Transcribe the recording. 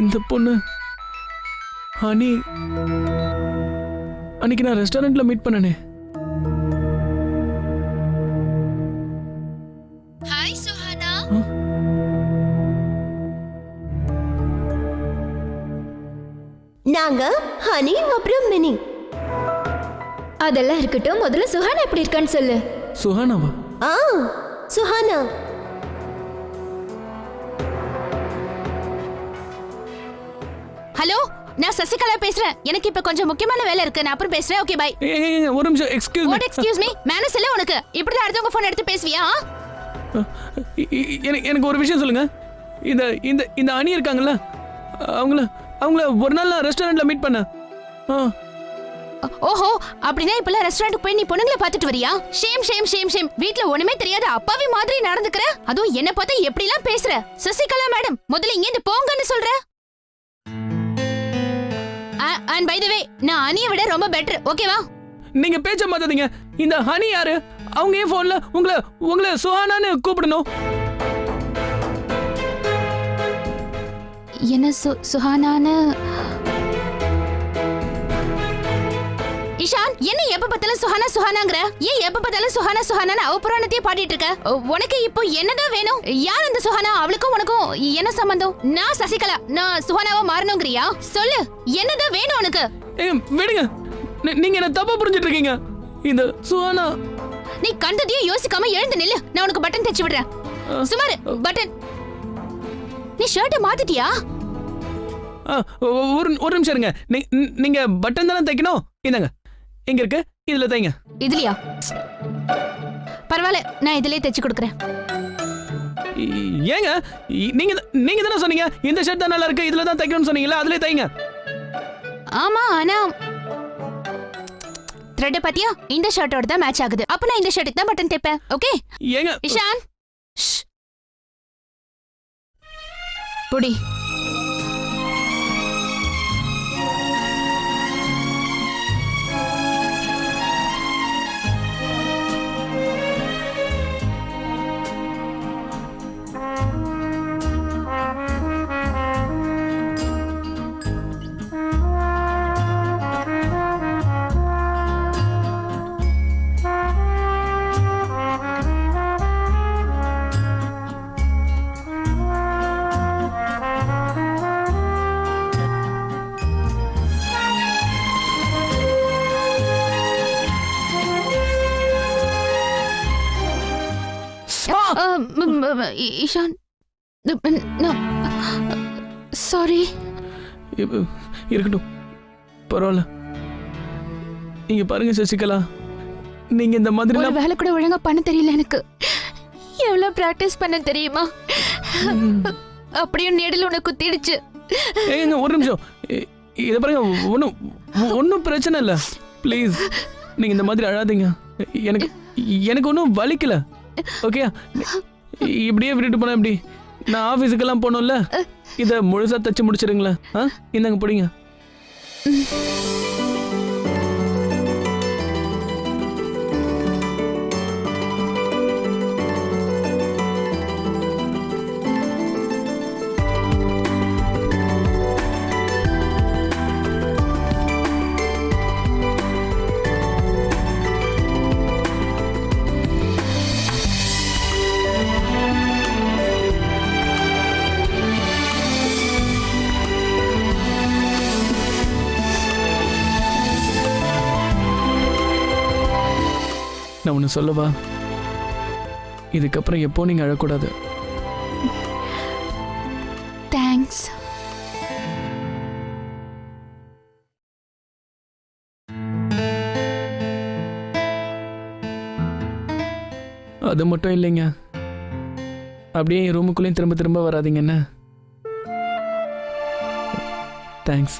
இந்த பொண்ணு ஹனி அன்னைக்கு நான் ரெஸ்டாரண்ட்ல மீட் பண்ணனே. நாங்க ஹனி அப்புறம் மினி அதெல்லாம் இருக்கட்டும். முதல்ல சுஹானா எப்படி இருக்கான்னு சொல்லு. சுஹானாவா? ஆ சுஹானா. ஹலோ நான் சசிகலா பேசுறேன். எனக்கு இப்ப கொஞ்சம் முக்கியமான வேலை இருக்கு. நான் அப்புறம் பேசுறேன். ஓகே பை ஒரு நிமிஷம் excuse what excuse me manners இல்ல உனக்கு. இப்படிதான் அடுத்தவங்க ஃபோன் எடுத்து பேசுவியா? எனக்கு எனக்கு ஒரு விஷயம் சொல்லுங்க. இந்த இந்த இந்த அணி இருக்காங்கல்ல அவங்கள அவங்கள ஒரு நாள் நான் ரெஸ்டாரண்ட்ல மீட் பண்ணேன் ஆ. ஓஹோ அப்படின்னா இப்பெல்லாம் ரெஸ்டாரண்ட்டுக்கு போய் நீ பொண்ணுங்களை பார்த்துட்டு வரியா? ஷேம் ஷேம் ஷேம் ஷேம் வீட்ல ஒண்ணுமே தெரியாத அப்பாவி மாதிரி நடந்துக்கிற? அதுவும் என்ன பார்த்தா எப்படிலாம் பேசுற? சசிகலா மேடம் முதல்ல இங்க இருந்து போங்கன்னு சொல்ற? அண்ட் பை த வே நான் அனியை விட ரொம்ப பெட்டர் ஓகேவா நீங்க பேச்ச மாத்தாதீங்க. இந்த ஹனி யாரு? அவங்க ஏன் போன்ல உங்களை உங்களை சுஹானான்னு கூப்பிடணும். என்ன சு சுஹானான்னு இஷான் என்ன எப்ப பார்த்தாலும் சுஹானா சுஹானாங்கற? ஏன் எப்ப பார்த்தாலும் சுஹானா சுஹானான்னு அவ புராணத்தையே பாடிட்டு இருக்க? உனக்கு இப்போ என்னதான் வேணும்? யார் அந்த சுஹானா? அவளுக்கும் உனக்கும் என்ன சம்பந்தம்? நான் சசிகலா நான் சுஹானாவா மாறணுங்கிறியா? சொல்லு என்னதான் வேணும் உனக்கு? ஏங்க விடுங்க. நீ- நீங்க என்ன தப்பா புரிஞ்சிட்டு இருக்கீங்க? இந்த சுஹானா நீ கண்டதையும் யோசிக்காம எழுந்து நில்லு. நான் உனக்கு பட்டன் தைச்சு விடுறேன். சுமார் பட்டன். நீ ஷர்ட்டை மாத்திட்டியா? ஒரு ஒரு நிமிஷம் இருங்க. நீங்க பட்டன் தானே தைக்கணும்? இந்தாங்க. இங்க இருக்கு. இதுல தைங்க. இதுலயா? பரவாயில்ல நான் இதுலயே தைச்சு கொடுக்குறேன். ஏங்க? நீங்க நீங்க தானே சொன்னீங்க? இந்த ஷர்ட் தான் நல்லா இருக்கு. இதுல தான் தைக்கணும்னு சொன்னீங்களா அதுல தைங்க. ஆமா ஆனா த்ரெட் பாத்தியா? இந்த ஷர்ட்டோட தான் மேட்ச் ஆகுது. அப்ப நான் இந்த ஷர்ட்டுக்கு தான் பட்டன் தைப்பேன் ஓகே ஏங்க இஷான். புடி. இஷான் சாரி. இருக்கட்டும். பரவாயில்ல நீங்க பாருங்க சசிகலா. நீங்க இந்த மாதிரி வேலை கூட ஒழுங்கா பண்ண தெரியல எனக்கு. எவ்வளவு பிராக்டிஸ் பண்ண தெரியுமா? அப்படியும் நெடில் உனக்கு குத்திடுச்சு. ஏங்க ஒரு நிமிஷம். இத பாருங்க ஒன்றும் ஒன்றும் பிரச்சனை இல்லை. ப்ளீஸ் நீங்க இந்த மாதிரி அழாதீங்க. எனக்கு எனக்கு ஒன்றும் வலிக்கல. ஓகே. இப்படியே விட்டுட்டு போனா எப்படி? நான் ஆஃபீஸுக்கெல்லாம் போகணும்ல இதை முழுசா தச்சு முடிச்சிடுங்களேன். ஆ? இந்தாங்க பிடிங்க. நான் ஒன்று சொல்லவா? இதுக்கப்புறம் எப்போ நீங்கள் அழக்கூடாது. தேங்க்ஸ் அது மட்டும் இல்லைங்க. அப்படியே என் ரூமுக்குள்ளேயும் திரும்ப திரும்ப வராதீங்க என்ன? தேங்க்ஸ்